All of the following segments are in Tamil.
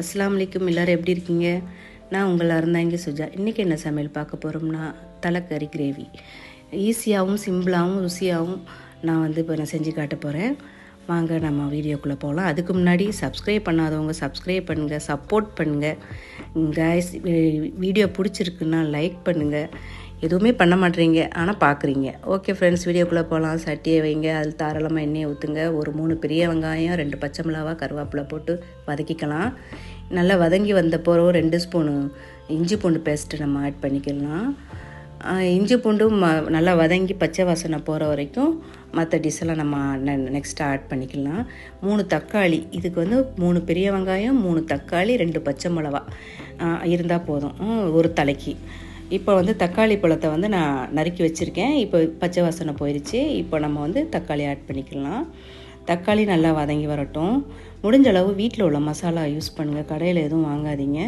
அஸ்லாம் வலைக்கும் எல்லோரும் எப்படி இருக்கீங்க? நான் உங்கள் இங்கே சுஜா. இன்றைக்கி என்ன சமையல் பார்க்க போகிறோம்னா தலைக்கறி கிரேவி ஈஸியாகவும் சிம்பிளாகவும் ருசியாகவும் நான் வந்து இப்போ நான் செஞ்சு காட்ட போகிறேன். வாங்க நம்ம வீடியோக்குள்ளே போகலாம். அதுக்கு முன்னாடி சப்ஸ்கிரைப் பண்ணாதவங்க சப்ஸ்கிரைப் பண்ணுங்கள் சப்போர்ட் பண்ணுங்கள் கைஸ் வீடியோ பிடிச்சிருக்குன்னா லைக் பண்ணுங்கள் எதுவுமே பண்ண மாட்டேறீங்க ஆனால் பார்க்குறீங்க ஓகே ஃப்ரெண்ட்ஸ் வீடியோக்குள்ளே போகலாம் சட்டியை வைங்க. அதில் தாராளமாக எண்ணெயை ஊற்றுங்க ஒரு மூணு பெரிய வெங்காயம் ரெண்டு பச்சை மிளகா கருவேப்பிலை போட்டு வதக்கிக்கலாம். நல்லா வதங்கி வந்த பிறகு ரெண்டு ஸ்பூனு இஞ்சி பூண்டு பேஸ்ட்டு நம்ம ஆட் பண்ணிக்கலாம். இஞ்சி பூண்டும் ம- நல்லா வதங்கி பச்சை வாசனை போகிற வரைக்கும் மற்ற டிஷ்ஷெல்லாம் நம்ம நெக்ஸ்ட்டு ஆட் பண்ணிக்கலாம். மூணு தக்காளி. இதுக்கு வந்து மூணு பெரிய வெங்காயம் மூணு தக்காளி ரெண்டு பச்சை மிளவா இருந்தால் போதும். ஒரு தலைக்கு. இப்போ வந்து தக்காளி பழத்தை வந்து நான் நறுக்கி வச்சுருக்கேன். இப்போ பச்சை வாசனை போயிடுச்சு இப்போ நம்ம வந்து தக்காளி ஆட் பண்ணிக்கலாம். தக்காளி நல்லா வதங்கி வரட்டும். முடிஞ்ச அளவு வீட்டில் உள்ள மசாலா யூஸ் பண்ணுங்கள் கடையில் எதுவும் வாங்காதீங்க.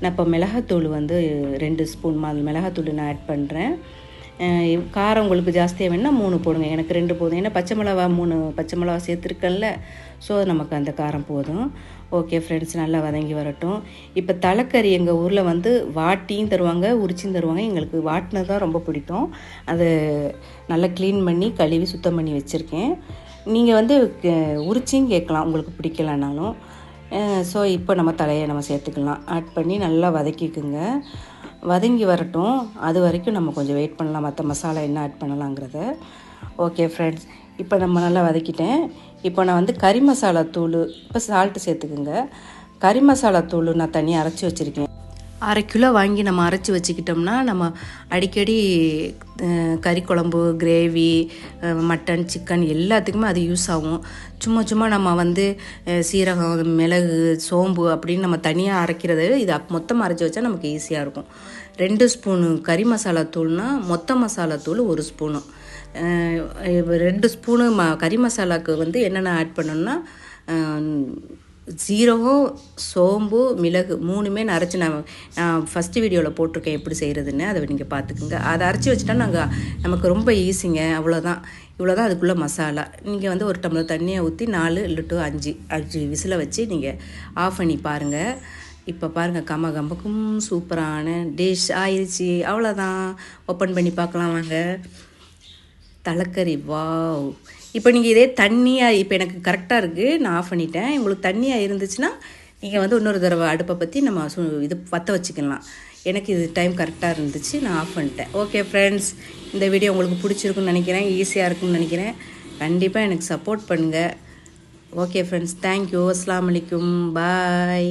நான் இப்போ மிளகாத்தூள் வந்து ரெண்டு ஸ்பூன் மா மிளகாத்தூள் நான் ஆட் பண்ணுறேன் காரம் உங்களுக்கு ஜாஸ்தியாக வேணால் மூணு போடுங்க. எனக்கு ரெண்டு போதும். ஏன்னா பச்சை மிளகா மூணு பச்சை மிளகா சேர்த்துருக்கேன்ல. ஸோ நமக்கு அந்த காரம் போதும். ஓகே ஃப்ரெண்ட்ஸ் நல்லா வதங்கி வரட்டும். இப்போ தலைக்கறி எங்கள் ஊரில் வந்து வாட்டியும் தருவாங்க உரிச்சியும் தருவாங்க. எங்களுக்கு வாட்டினது தான் ரொம்ப பிடிக்கும். அதை நல்லா க்ளீன் பண்ணி கழுவி சுத்தம் பண்ணி வச்சுருக்கேன். நீங்கள் வந்து உரிச்சியும் கேட்கலாம். உங்களுக்கு பிடிக்கலனாலும். ஸோ இப்போ நம்ம தலையை நம்ம சேர்த்துக்கலாம். ஆட் பண்ணி நல்லா வதக்கிக்குங்க. வதங்கி வரட்டும். அது வரைக்கும் நம்ம கொஞ்சம் வெயிட் பண்ணலாம். மற்ற மசாலா என்ன ஆட் பண்ணலாங்கிறத. ஓகே ஃப்ரெண்ட்ஸ் இப்போ நம்ம நல்லா வதக்கிட்டேன். இப்போ நான் வந்து கறி மசாலா தூள் இப்போ சால்ட்டு சேர்த்துக்குங்க. கறி மசாலா தூள் நான் தனியாக அரைச்சி வச்சுருக்கேன். அரை கிலோ வாங்கி நம்ம அரைச்சி வச்சுக்கிட்டோம்னா நம்ம அடிக்கடி கறி குழம்பு கிரேவி மட்டன் சிக்கன் எல்லாத்துக்குமே அது யூஸ் ஆகும். சும்மா சும்மா நம்ம வந்து சீரகம் மிளகு சோம்பு அப்படின்னு நம்ம தனியாக அரைக்கிறது இது மொத்தம் மொத்தமாக அரைச்சி வச்சா நமக்கு ஈஸியாக இருக்கும். ரெண்டு ஸ்பூனு கறி மசாலா தூள்னா மொத்த மசாலா தூள் ஒரு ஸ்பூனு. ரெண்டு ஸ்பூனு ம கறி மசாலாவுக்கு வந்து என்னென்ன ஆட் பண்ணணும்னா சீரகம் சோம்பு மிளகு மூணுமே நான் அரைச்சி நான் நான் ஃபஸ்ட்டு வீடியோவில் போட்டிருக்கேன் எப்படி செய்கிறதுன்னு அதை நீங்கள் பார்த்துக்குங்க அதை அரைச்சி வச்சுட்டா நாங்கள் நமக்கு ரொம்ப ஈஸிங்க அவ்வளோதான் இவ்வளோதான் அதுக்குள்ளே மசாலா. நீங்கள் வந்து ஒரு டம்ளர் தண்ணியை ஊற்றி நாலு இல்லை அஞ்சு அஞ்சு விசிலை வச்சு நீங்கள் ஆஃப் பண்ணி பாருங்கள் இப்போ பாருங்கள் கம கம்பக்கும் சூப்பரான டிஷ் ஆயிடுச்சு அவ்வளோதான் ஓப்பன் பண்ணி பார்க்கலாம் வாங்க. தலைக்கறி வாவ் இப்போ நீங்கள் இதே தண்ணியாக இப்போ எனக்கு கரெக்டாக இருக்குது நான் ஆஃப் பண்ணிட்டேன். உங்களுக்கு தண்ணியாக இருந்துச்சுன்னா நீங்கள் வந்து இன்னொரு தடவை அடுப்பை பற்றி நம்ம சு இது பற்ற வச்சுக்கலாம். எனக்கு இது டைம் கரெக்டாக இருந்துச்சு. நான் ஆஃப் பண்ணிட்டேன். ஓகே ஃப்ரெண்ட்ஸ் இந்த வீடியோ உங்களுக்கு பிடிச்சிருக்குன்னு நினைக்கிறேன். ஈஸியாக இருக்கும்னு நினைக்கிறேன். கண்டிப்பாக எனக்கு சப்போர்ட் பண்ணுங்கள் ஓகே ஃப்ரெண்ட்ஸ் தேங்க்யூ அஸ்லாம் வலைக்கும் பாய்